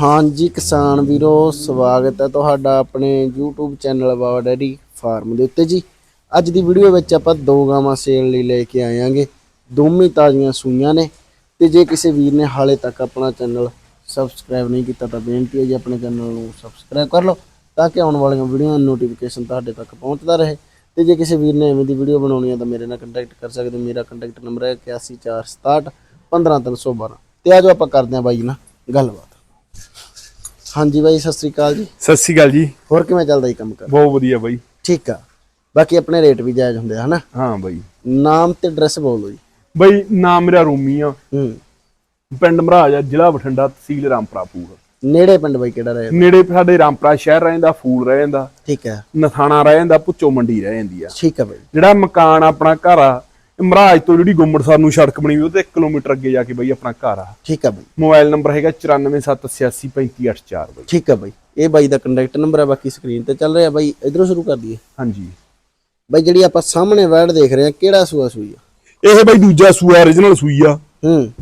ਹਾਂਜੀ, ਕਿਸਾਨ ਵੀਰੋ, ਸਵਾਗਤ ਹੈ ਤੁਹਾਡਾ ਆਪਣੇ YouTube channel Baba dairy farm ਦੇ ਉੱਤੇ ਜੀ। ਅੱਜ ਦੀ ਵੀਡੀਓ ਵਿੱਚ ਆਪਾਂ ਦੋ ਗਾਵਾਂ ਸੇਲ ਲਈ ਲੈ ਕੇ ਆਇਆਂਗੇ ਦੋਵੇਂ ਤਾਜ਼ੀਆਂ ਸੂਈਆਂ ਨੇ ਤੇ ਜੇ ਕਿਸੇ ਵੀਰ ਨੇ ਹਾਲੇ ਤੱਕ ਆਪਣਾ ਚੈਨਲ ਸਬਸਕ੍ਰਾਈਬ ਨਹੀਂ ਕੀਤਾ ਤਾਂ ਬੇਨਤੀ ਹੈ ਜੀ ਆਪਣੇ ਚੈਨਲ ਨੂੰ ਸਬਸਕ੍ਰਾਈਬ ਕਰ ਲਓ ਤਾਂ ਕਿ ਆਉਣ ਵਾਲੀਆਂ ਵੀਡੀਓਆਂ ਨੋਟੀਫਿਕੇਸ਼ਨ ਤੁਹਾਡੇ ਤੱਕ ਪਹੁੰਚਦਾ ਰਹੇ। ਤੇ ਜੇ ਕਿਸੇ ਵੀਰ ਨੇ ਐਵੇਂ ਦੀ ਵੀਡੀਓ ਬਣਾਉਣੀ ਹੈ ਤਾਂ ਮੇਰੇ ਨਾਲ ਕੰਟੈਕਟ ਕਰ ਸਕਦੇ ਹੋ। ਮੇਰਾ ਕੰਟੈਕਟ ਨੰਬਰ ਹੈ 8146 15312 ਤੇ ਆਜੋ ਆਪਾਂ ਕਰਦੇ ਹਾਂ ਬਾਈ ਨਾਲ ਗੱਲਬਾਤ। ਹਾਂਜੀ ਬਾਈ ਸਤਿ ਸ੍ਰੀ ਅਕਾਲ ਜੀ। ਸਤਿ ਸ਼੍ਰੀ ਅਕਾਲ ਜੀ। ਹੋਰ ਕਿਵੇਂ ਚੱਲਦਾ ਜੀ ਕੰਮ ਕਰ? ਬਹੁਤ ਵਧੀਆ ਬਾਈ। ਠੀਕ ਆ। ਬਾਕੀ ਆਪਣੇ ਰੇਟ ਵੀ ਜਾਇਜ਼ ਹੁੰਦੇ ਆ ਹਨਾ? ਹਾਂ ਬਾਈ। ਨਾਮ ਤੇ ਐਡਰੈਸ ਬੋਲ ਦਿਓ ਜੀ। ਬਾਈ ਨਾਮ ਮੇਰਾ ਰੂਮੀ ਆ। ਹੂੰ। ਪਿੰਡ ਮਹਾਰਾਜ ਆ ਜ਼ਿਲ੍ਹਾ ਬਠਿੰਡਾ ਤਹਿਸੀਲ ਰਾਮਪੁਰਾ ਪੂਰ। ਨੇੜੇ ਪਿੰਡ ਬਾਈ ਕਿਹੜਾ ਰਹੇ ਨੇੜੇ ਸਾਡੇ ਰਾਮਪੁਰਾ ਸ਼ਹਿਰ ਰਹਿ ਜਾਂਦਾ ਫੂਲ ਰਹਿ ਜਾਂਦਾ ਠੀਕ ਹੈ ਨਥਾਣਾ ਰਹਿ ਜਾਂਦਾ ਪੁੱਚੋ ਮੰਡੀ ਰਹਿ ਜਾਂਦੀ ਆ। ਠੀਕ ਆ ਬਾਈ। ਜਿਹੜਾ ਮਕਾਨ ਆਪਣਾ ਘਰ ਆ ਮਹਾਰਾਜ ਤੋਂ ਜਿਹੜੀ ਗੁੰਮੜਸਰ ਨੂੰ ਸੜਕ ਬਣੀ ਹੋਈ ਉਹ ਤੇ 1 ਕਿਲੋਮੀਟਰ ਅੱਗੇ ਜਾ ਕੇ ਬਾਈ ਆਪਣਾ ਘਰ ਆ। ਠੀਕ ਆ ਬਾਈ। ਮੋਬਾਈਲ ਨੰਬਰ ਹੈਗਾ 9478833584 ਬਾਈ ਠੀਕ ਆ ਬਾਈ। ਇਹ ਬਾਈ ਦਾ ਕੰਟੈਕਟ ਨੰਬਰ ਹੈ ਬਾਕੀ ਸਕਰੀਨ ਤੇ ਚੱਲ ਰਿਹਾ ਬਾਈ ਇਧਰੋਂ ਸ਼ੁਰੂ ਕਰ ਦਈਏ। ਹਾਂਜੀ। ਬਾਈ ਜਿਹੜੀ ਆਪਾਂ ਸਾਹਮਣੇ ਵੈੜ ਦੇਖ ਰਹੇ ਆ ਕਿਹੜਾ ਸੂਆ ਸੂਈ ਆ? ਇਹ ਬਾਈ ਦੂਜਾ ਸੂਆ origignal ਸੂਈ ਆ। ਹੂੰ।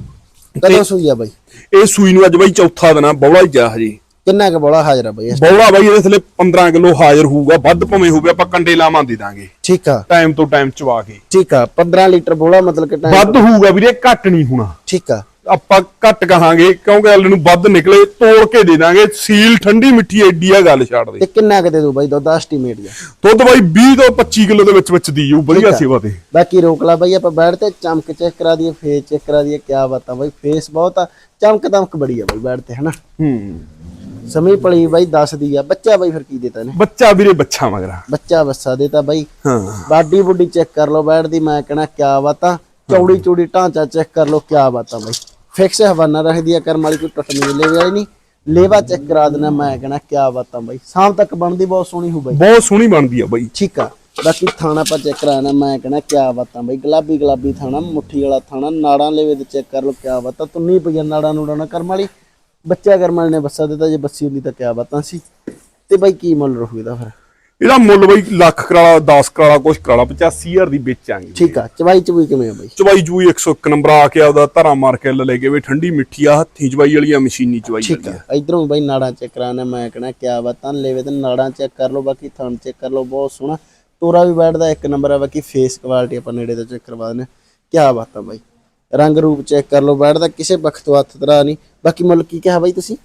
ਕਦੋਂ ਸੂਈ ਆ ਬਾਈ? ਇਹ ਸੂਈ ਨੂੰ ਅੱਜ ਬਾਈ ਚੌਥਾ ਦਿਨ ਆ ਬੌਲਾ ਹੀ ਜਾ ਹਜੇ। ਕਿੰਨਾ ਕੁ ਬੋਲਾ ਹਾਜ਼ਰ ਆ ਬਾਈ ਇਸ- ਬੌਲਾ ਬਾਈ ਇਹਦੇ ਥੱਲੇ 15 ਕਿਲੋ ਹਾਜ਼ਰ ਹੋਊਗਾ ਵੱਧ ਭਵੇਂ ਹੋਵੇ ਆਪਾਂ ਕੰਡੇ ਲਾਵਾਂ ਦੇ ਦਾਂਗੇ। ਠੀਕ ਆ। ਟਾਈਮ ਤੋਂ ਟਾਈਮ ਚਵਾ ਕੇ। ਠੀਕ ਆ 15 ਲੀਟਰ ਬੋਲਾ ਮਤਲਬ ਕਿ ਟਾਈਮ ਵੱਧ ਹੋਊਗਾ ਵੀਰੇ ਘੱਟ ਨਹੀਂ ਹੋਣਾ। ਠੀਕ ਆ। ਆਪਾਂ ਘੱਟ ਕਹਾਂਗੇ ਕਿਉਂਕਿ ਅਗਲੇ ਨੂੰ ਵੱਧ ਨਿਕਲੇ ਤੋੜ ਕੇ ਦੇ ਦਾਂਗੇ ਸੀਲ ਠੰਡੀ ਮਿੱਠੀ ਐਡੀ ਆ ਗੱਲ ਛੱਡ ਦੇ। ਤੇ ਕਿੰਨਾ ਕੁ ਦੇ ਦੂ ਬਾਈ ਦੁੱਧ ਐਸਟੀਮੇਟ ਆ ਦੁੱਧ ਬਾਈ 20 ਤੋਂ 25 ਕਿਲੋ ਦੇ ਵਿੱਚ ਵਿੱਚ ਦੀ ਜਾਊ ਵਧੀਆ ਸੇਵਾ ਤੇ। ਬਾਕੀ ਰੋਕ ਲਾ ਬਾਈ ਆਪਾਂ ਬੈਠ ਤੇ ਚਮਕ ਚੈੱਕ ਕਰਾ ਦਈਏ ਫੇਸ ਚੈੱਕ ਕਰਾ ਦਈਏ ਕਿਆ ਬਾਤਾਂ ਬਾਈ ਫੇਸ ਬਹੁਤ ਆ ਚਮਕ ਦਮਕ ਬੜੀ ਆ ਬਾਈ ਬੈਠ ਤੇ ਹਨਾ? ਹੂੰ। ਸਮੀ ਪਲੀ ਬਾਈ ਦੱਸਦੀ ਆ ਬੱਚਾ ਬਾਈ ਫਿਰ ਕੀ ਦੇਤਾ ਨੇ ਬੱਚਾ ਵੀਰੇ ਬੱਚਾ ਮਗਰਾ ਬੱਚਾ ਬੱਸਾ ਦੇਤਾ ਬਾਈ। ਹਾਂ। ਬਾਡੀ ਬੁੱਡੀ ਚੈੱਕ ਕਰ ਲਓ ਬੈਠ ਦੀ ਮੈਂ ਕਹਣਾ ਕਿਆ ਬਾਤਾਂ। ਚੌੜੀ ਚੌੜੀ ਢਾਂਚਾ ਚੈੱਕ ਕਰ ਲਓ ਕਿਆ ਬਾਤਾਂ ਬਾਈ। ਫਿਕਸ ਹਵਾਨਾ ਰੱਖਦੀ ਆ ਕਰਮ ਵਾਲੀ ਕੋਈ ਟੁੱਟ ਨਹੀਂ ਲੇਵੇ ਵਾਲੀ ਨਹੀਂ। ਲੇਵਾ ਚੈੱਕ ਕਰਾ ਦੇਣਾ ਮੈਂ ਕਹਣਾ ਕਿਆ ਬਾਤਾਂ ਬਾਈ। ਸ਼ਾਮ ਤੱਕ ਬਣਦੀ ਬਹੁਤ ਸੋਹਣੀ ਹੋ ਬਾਈ। ਬਹੁਤ ਸੋਹਣੀ ਬਣਦੀ ਆ ਬਾਈ। ਠੀਕ ਆ। ਬਾਕੀ ਥਾਣਾ ਆਪਾਂ ਚੈੱਕ ਕਰਾਣਾ ਮੈਂ ਕਹਣਾ ਕਿਆ ਬਾਤਾਂ ਬਈ। ਗੁਲਾਬੀ ਗੁਲਾਬੀ ਥਾਣਾ ਮੁੱਠੀ ਵਾਲਾ ਥਾਣਾ ਨਾੜਾਂ ਲੈਵੇ ਤੇ ਚੈੱਕ ਕਰ ਲਓ ਕਿਆ ਬਾਤਾਂ। ਤੁੰਨੀ ਪਈਆਂ ਨਾੜਾਂ ਨੂੜਾਂ ਨਾ ਕਰਮ ਵਾਲੀ। ਬੱਚਾ ਕਰਮ ਵਾਲੀ ਨੇ ਬੱਸਾ ਦਿੱਤਾ ਜੇ ਬੱਸੀ ਹੁੰਦੀ ਤਾਂ ਕਿਆ ਬਾਤਾਂ ਸੀ ਤੇ ਬਾਈ ਕੀ ਮੁੱਲ ਰਹੂ ਇਹਦਾ ਫਿਰ? ਇਹਦਾ ਮੁੱਲ ਬਾਈ ਲੱਖ ਕਰਾਲਾ 10 ਕਰਾਲਾ ਕੁਛ ਕਰਾਲਾ 85000 ਦੀ ਵੇਚਾਂਗੇ। ਠੀਕ ਆ ਚਵਾਈ ਚਵੂਈ ਕਿਵੇਂ ਆ ਬਾਈ? ਚਵਾਈ ਜੂਈ 101 ਨੰਬਰ ਆ ਕੇ ਆਪਦਾ ਧਰਾ ਮਾਰ ਕੇ ਲੈ ਕੇ ਵੀ ਠੰਡੀ ਮਿੱਠੀ ਆ ਹੱਥੀ ਚਵਾਈ ਵਾਲੀ ਆ ਮਸ਼ੀਨੀ ਚਵਾਈ ਠੀਕ ਆ। ਇਧਰੋਂ ਬਾਈ ਨਾੜਾਂ ਚੈੱਕ ਕਰਾਣਾ ਮੈਂ ਕਹਣਾ ਕਿਆ ਬਾਤਾਂ ਲੈਵੇ ਤੇ ਨਾੜਾਂ ਚੈੱਕ ਕਰ ਲਓ ਬਾਕੀ ਥਣ ਚੈੱਕ ਕਰ ਲਓ ਬਹੁਤ ਸੋਹਣਾ। ਤੋਰਾ ਵੀ ਬੈਠਦਾ ਇੱਕ ਨੰਬਰ ਆ ਬਾਕੀ ਫੇਸ ਕੁਆਲਿਟੀ ਆਪਾਂ ਨੇੜੇ ਤੋਂ ਚੈੱਕ ਕਰਵਾ ਦਿੰਦੇ। ਕਿਆ ਬਾਤਾਂ ਬਾਈ। ਰੰਗ ਰੂਪ ਚੈੱਕ ਕਰ ਲਓ ਬੈਠਦਾ ਕਿਸੇ ਪੱਖ ਤੋਂ ਹੱਥ ਤਰਾ ਨਹੀਂ। ਬਾਕੀ ਮੁੱਲ ਕੀ ਕਿਹਾ ਬਾਈ ਤੁਸੀਂ?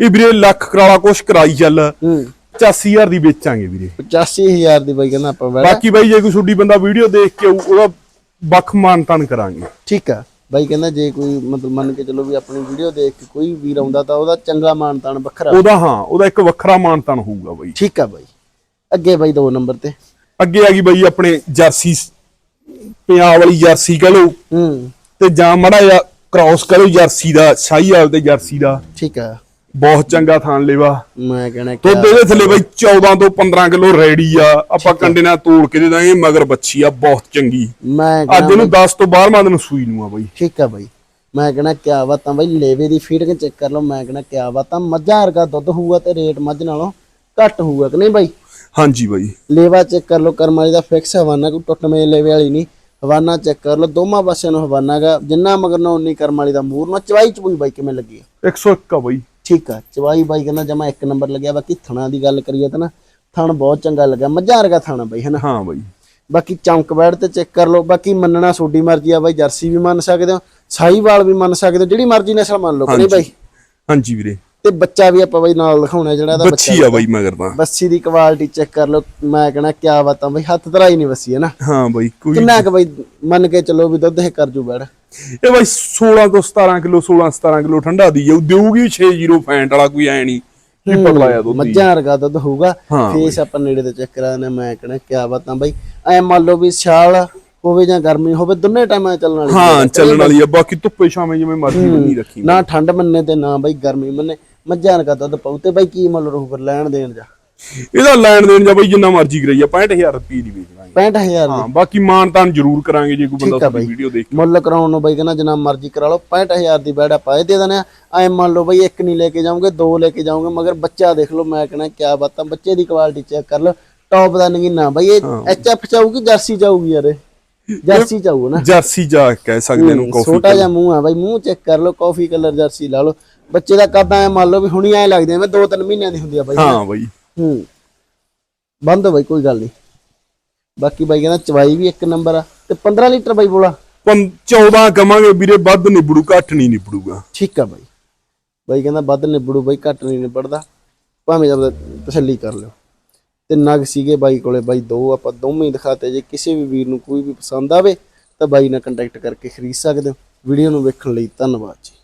ਇਹ ਵੀਰੇ ਲੱਖ ਕਰਾਲਾ ਕੁਛ ਕਰਾਈ ਚੱਲ। ਹੂੰ। 85000 ਦੀ ਵੇਚਾਂਗੇ ਵੀਰੇ। 85000 ਦੀ ਬਾਈ ਕਹਿੰਦਾ ਆਪਾਂ ਬੈਠਾ। ਬਾਕੀ ਬਾਈ ਜੇ ਕੋਈ ਛੋਡੀ ਬੰਦਾ ਵੀਡੀਓ ਦੇਖ ਕੇ ਆਊ, ਉਹਦਾ ਵੱਖ ਮਾਨਤਾਨ ਕਰਾਂਗੇ। ਠੀਕ ਆ। ਬਾਈ ਕਹਿੰਦਾ ਜੇ ਕੋਈ ਮਤਲਬ ਮੰਨ ਕੇ ਚੱਲੋ ਵੀ ਆਪਣੀ ਵੀਡੀਓ ਦੇਖ ਕੇ ਕੋਈ ਵੀਰ ਆਉਂਦਾ ਤਾਂ ਉਹਦਾ ਚੰਗਾ ਮਾਨਤਾਨ ਵੱਖਰਾ। ਉਹਦਾ ਹਾਂ ਉਹਦਾ ਇੱਕ ਵੱਖਰਾ ਮਾਨਤਾਨ ਹੋਊਗਾ ਬਾਈ। ਠੀਕ ਆ ਬਾਈ। ਅੱਗੇ ਬਾਈ ਦੋ ਨੰਬਰ ਤੇ। ਅੱਗੇ ਆ ਗਈ ਬਾਈ ਆਪਣੇ ਜਰਸੀ ਪੰਜਾਬ ਵਾਲੀ ਜਰਸੀ ਕਹ ਲਓ। ਹੂੰ। ਤੇ ਜਾਂ ਮੜਾ ਜਾਂ ਕ੍ਰਾਸ ਲਓ ਜਰਸੀ ਦਾ ਸ਼ਾਹੀਵਾਲ ਤੇ ਜਰਸੀ ਦਾ। ਠੀਕ ਆ। ਬਹੁਤ ਚੰਗਾ ਥਾਨ ਲੈਵਾ। ਮੈਂ ਕਹਿਣਾ ਦੁੱਧ ਕਿ ਇਹਦੇ ਥੱਲੇ ਬਾਈ 14 ਤੋਂ 15 ਕਿਲੋ ਰੈਡੀ ਆ। ਆਪਾਂ ਕੰਡੇ ਨਾਲ ਤੋੜ ਕੇ ਦੇ ਦਾਂਗੇ ਮਗਰ ਬੱਚੀ ਆ ਬਹੁਤ ਚੰਗੀ। ਮੈਂ ਅੱਜ ਇਹਨੂੰ 10 ਤੋਂ 12ਵਾਂ ਦਿਨ ਸੂਈ ਨੂੰ ਆ ਬਾਈ। ਠੀਕ ਆ ਬਾਈ। ਮੈਂ ਕਹਿਣਾ ਕਿਆ ਬਾਤਾਂ ਬਾਈ ਲੇਵੇ ਦੀ ਫੀਡਿੰਗ ਚੈੱਕ ਕਰ ਲਓ ਮੈਂ ਕਹਿਣਾ ਕਿਆ ਬਾਤਾਂ ਮੱਝਾਂ ਵਰਗਾ ਦੁੱਧ ਹੋਊਗਾ ਤੇ ਰੇਟ ਮੱਝ ਨਾਲੋਂ ਘੱਟ ਹੋਊਗਾ ਕਿ ਨਹੀਂ ਬਾਈ? ਹਾਂਜੀ ਬਾਈ। ਲੇਵਾ ਚੈੱਕ ਕਰ ਲਓ ਕਰਮ ਵਾਲੀ ਦਾ ਫਿਕਸ ਹਵਾਨਾ ਕੋਈ ਟੁੱਟਵੇਂ ਲੇਵੇ ਵਾਲੀ ਨਹੀਂ। ਹਵਾਨਾ ਚੈੱਕ ਕਰ ਲਓ। ਦੋਵਾਂ ਪਾਸਿਆਂ ਨੂੰ ਹਵਾਨਾ ਗਾ ਜਿੰਨਾ ਮਗਰ ਨਾ ਉਨੀ ਕਰਮ ਵਾਲੀ ਦਾ ਮੂਰ ਨਾ ਚਵਾਈ ਚਪੂਈ ਬਾਈ ਕਿਵੇਂ ਲੱਗੀ ਆ? 101 ਆ ਬਾਈ। ਠੀਕ ਆ ਚਵਾਈ ਬਾਈ ਕਹਿੰਦਾ ਜਮਾ ਇੱਕ ਨੰਬਰ ਲੱਗਿਆ। ਬਾਕੀ ਥਣਾ ਦੀ ਗੱਲ ਕਰੀਏ ਤਾਂ ਨਾ ਥਣ ਬਹੁਤ ਚੰਗਾ ਲੱਗਾ ਮੱਝਾਂ ਵਰਗਾ ਥਾਣਾ ਬਾਈ ਹਨਾ ਹਾਂ ਬਾਈ। ਬਾਕੀ ਚੌਂਕ ਬੈਠ ਤੇ ਚੈੱਕ ਕਰ ਲਓ। ਬਾਕੀ ਮੰਨਣਾ ਤੁਹਾਡੀ ਮਰਜ਼ੀ ਆ ਬਾਈ। ਜਰਸੀ ਵੀ ਮੰਨ ਸਕਦੇ ਹੋ ਸਾਈਵਾਲ ਵੀ ਮੰਨ ਸਕਦੇ ਹੋ। ਜਿਹੜੀ ਮਰਜ਼ੀ ਨਸਲ ਮੰਨ ਲਓ। ਕਿ ਨਹੀਂ ਬਾਈ? ਹਾਂਜੀ ਵੀਰੇ। ਤੇ ਬੱਚਾ ਵੀ ਆਪਾਂ ਬਾਈ ਨਾਲ ਦਿਖਾਉਣਾ ਜਿਹੜਾ ਇਹਦਾ ਬੱਚਾ ਆ ਬਾਈ ਮਗਰ ਤਾਂ ਬੱਸੀ ਦੀ ਕੁਆਲਿਟੀ ਚੈੱਕ ਕਰ ਲਓ। ਮੈਂ ਕਹਣਾ ਕਿਆ ਬਾਤਾਂ ਬਾਈ ਹੱਥ ਧਰਾਈ ਨਹੀਂ ਬੱਸੀ ਹੈ ਨਾ ਹਾਂ ਬਾਈ ਕੋਈ ਕਿੰਨਾ ਕੁ ਬਾਈ ਮੰਨ ਕੇ ਚੱਲੋ ਵੀ ਦੁੱਧ ਇਹ ਕਰ ਜੂ ਬੈੜ ਇਹ ਬਾਈ 16 ਤੋਂ 17 ਕਿਲੋ 16 17 ਕਿਲੋ ਠੰਡਾ ਦੀ ਜਾਊ ਦੇਊਗੀ 60 ਫੈਂਟ ਵਾਲਾ ਕੋਈ ਐ ਨਹੀਂ ਵੀ ਪਤਲਾ ਆ ਦੁੱਧ ਮੱਝਾਂ ਵਰਗਾ ਦੁੱਧ ਹੋਊਗਾ। ਫੇਸ ਆਪਾਂ ਨੇੜੇ ਤੇ ਚੈੱਕ ਕਰਾਣੇ ਮੈਂ ਕਹਣਾ ਕਿਆ ਬਾਤਾਂ ਬਾਈ। ਐ ਮੰਨ ਲਓ ਵੀ ਸਿਆਲ ਹੋਵੇ ਜਾਂ ਗਰਮੀ ਹੋਵੇ ਦੋਨੇ ਟਾਈਮਾਂ ਚੱਲਣ ਵਾਲੀ ਹਾਂ ਚੱਲਣ ਵਾਲੀ ਆ ਬਾਕੀ ਧੁੱਪੇ ਛਾਵੇਂ ਜਿਵੇਂ ਮਰਜ਼ੀ ਬੰਨੀ ਰੱਖੀ ਨਾ ਠੰਡ ਮੰਨੇ ਤੇ ਨਾ ਬਾਈ ਗਰਮੀ ਮੰਨੇ। ਮੱਝਾਂ ਵਰਗਾ ਦੁੱਧ ਪਾਉ। ਤੇ ਬਾਈ ਕੀ ਮੁੱਲ ਰਹੂ ਫਿਰ ਲੈਣ ਦੇਣ ਜਾ ਇਹਦਾ ਲੈਣ ਦੇਣ ਜਾਂ ਬਾਈ ਜਿੰਨਾ ਮਰਜ਼ੀ ਕਰਾਈ ਆ 65000 ਰੁਪਏ ਦੀ ਵੇਚ ਦਾਂਗੇ। 65000 ਹਾਂ ਬਾਕੀ ਮਾਨ ਤਾਨ ਜ਼ਰੂਰ ਕਰਾਂਗੇ ਜੇ ਕੋਈ ਬੰਦਾ ਸਾਡੀ। ਵੀਡੀਓ ਦੇਖ। ਮੁੱਲ ਕਰਾਉਣ ਨੂੰ ਬਾਈ ਕਹਿੰਦਾ ਜਿੰਨਾ ਮਰਜ਼ੀ ਕਰਾ ਲਓ 65000 ਦੀ ਬੈੜਾ ਪਾਏ ਦੇ ਦਨੇ ਐ ਮੰਨ ਲਓ ਬਾਈ ਇੱਕ ਨਹੀਂ ਲੈ ਕੇ ਜਾਓਗੇ ਦੋ ਲੈ ਕੇ ਜਾਓਗੇ ਮਗਰ ਬੱਚਾ ਦੇਖ ਲਓ ਮੈਂ ਕਹਿੰਦਾ ਕਿਆ ਬਾਤਾਂ ਬੱਚੇ ਦੀ ਕੁਆਲਿਟੀ ਚੈੱਕ ਕਰ ਲਓ। ਟੌਪ ਦਾ ਨਗੀਨਾ ਬਾਈ ਇਹ ਐਚਐਫ ਚਾਊਗੀ ਜਰਸੀ ਚਾਊਗੀ ਯਾਰ। ਜਰਸੀ ਚਾਊ ਨਾ। ਜਰਸੀ ਜਾ ਕਹਿ ਸਕਦੇ ਨੂੰ ਕਾਫੀ ਛੋਟਾ ਜਿਹਾ ਮੂੰਹ ਆ ਬਾਈ ਮੂੰਹ ਚੈੱਕ ਕਰ ਲਓ ਕਾਫੀ ਕਲਰ ਜਰਸੀ ਲਾ ਲਓ। ਬੱਚੇ ਦਾ ਕੱਦ ਐ ਮੰਨ ਲਓ ਵੀ ਹੁਣੀ ਐ ਲੱਗਦੇ ਐਵੇਂ 2-3 ਮਹੀਨਿਆਂ ਦੀ ਹੁੰਦੀ ਆ ਬਾਈ। ਹਾਂ ਬਾਈ। ਹੂੰ। ਬੰਦ ਬਾਈ ਕੋਈ ਗੱਲ ਨਹੀਂ ਬਾਕੀ ਬਾਈ ਕਹਿੰਦਾ ਚਵਾਈ ਵੀ ਇੱਕ ਨੰਬਰ ਆ ਤੇ 15 ਲੀਟਰ ਬਾਈ ਬੋਲਾ। ਪੰ 14 ਕਵਾਂਗੇ ਵੀਰੇ ਵੱਧ ਨਿਬੜੂ ਘੱਟ ਨਹੀਂ ਨਿਬੜੂਗਾ। ਠੀਕ ਆ ਬਾਈ। ਬਾਈ ਕਹਿੰਦਾ ਵੱਧ ਨਿਬੜੂ ਬਾਈ ਘੱਟ ਨਹੀਂ ਨਿਬੜਦਾ। ਭਾਵੇਂ ਜਦ ਤਸੱਲੀ ਕਰ ਲਿਓ। ਤੇ ਨਗ ਸੀਗੇ ਬਾਈ ਕੋਲੇ ਬਾਈ ਦੋ ਆਪਾਂ ਦੋਵੇਂ ਦਿਖਾਤੇ। ਜੇ ਕਿਸੇ ਵੀ ਵੀਰ ਨੂੰ ਕੋਈ ਵੀ ਪਸੰਦ ਆਵੇ ਤਾਂ ਬਾਈ ਨਾਲ ਕੰਟੈਕਟ ਕਰਕੇ ਖਰੀਦ ਸਕਦੇ ਹੋ। ਵੀਡੀਓ ਨੂੰ ਵੇਖਣ ਲਈ ਧੰਨਵਾਦ ਜੀ।